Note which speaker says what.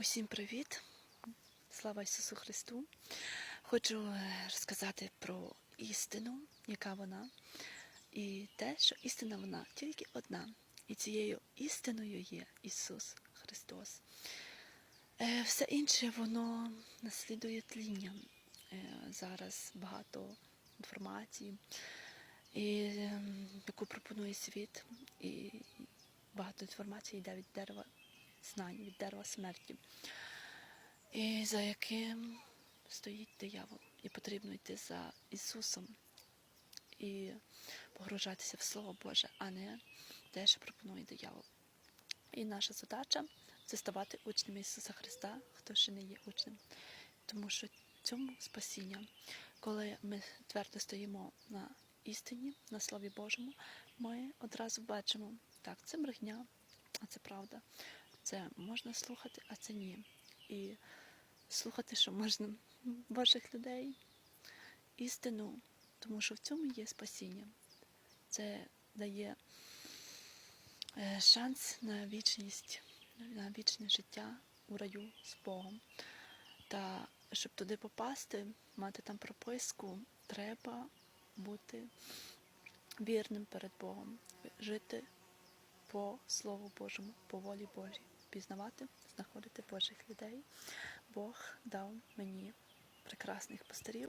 Speaker 1: Усім привіт! Слава Ісусу Христу! Хочу е, розказати про істину, яка вона, і те, що істина вона тільки одна. І цією істиною є Ісус Христос. Е, Все інше воно наслідує тління. Е, Зараз багато інформації, ем, яку пропонує світ, і багато інформації йде від дерева знань, від дерева смерті, і за яким стоїть диявол. І потрібно йти за Ісусом і погружатися в Слово Боже, а не те, що пропонує диявол. І наша задача це ставати учнями Ісуса Христа, хто ще не є учнем. Тому що цьому спасіння, коли ми твердо стоїмо на істині, на Слові Божому, ми одразу бачимо, так, це брехня, а це правда. Це можна слухати, а це ні. І слухати, що можна Божих людей, істину, тому що в цьому є спасіння. Це дає е, шанс на вічність, на вічне життя у раю з Богом. Та щоб туди попасти, мати там прописку, треба бути вірним перед Богом, жити по Слову Божому, по волі Божій, пізнавати, знаходити Божих людей. Бог дав мені прекрасних пастирів.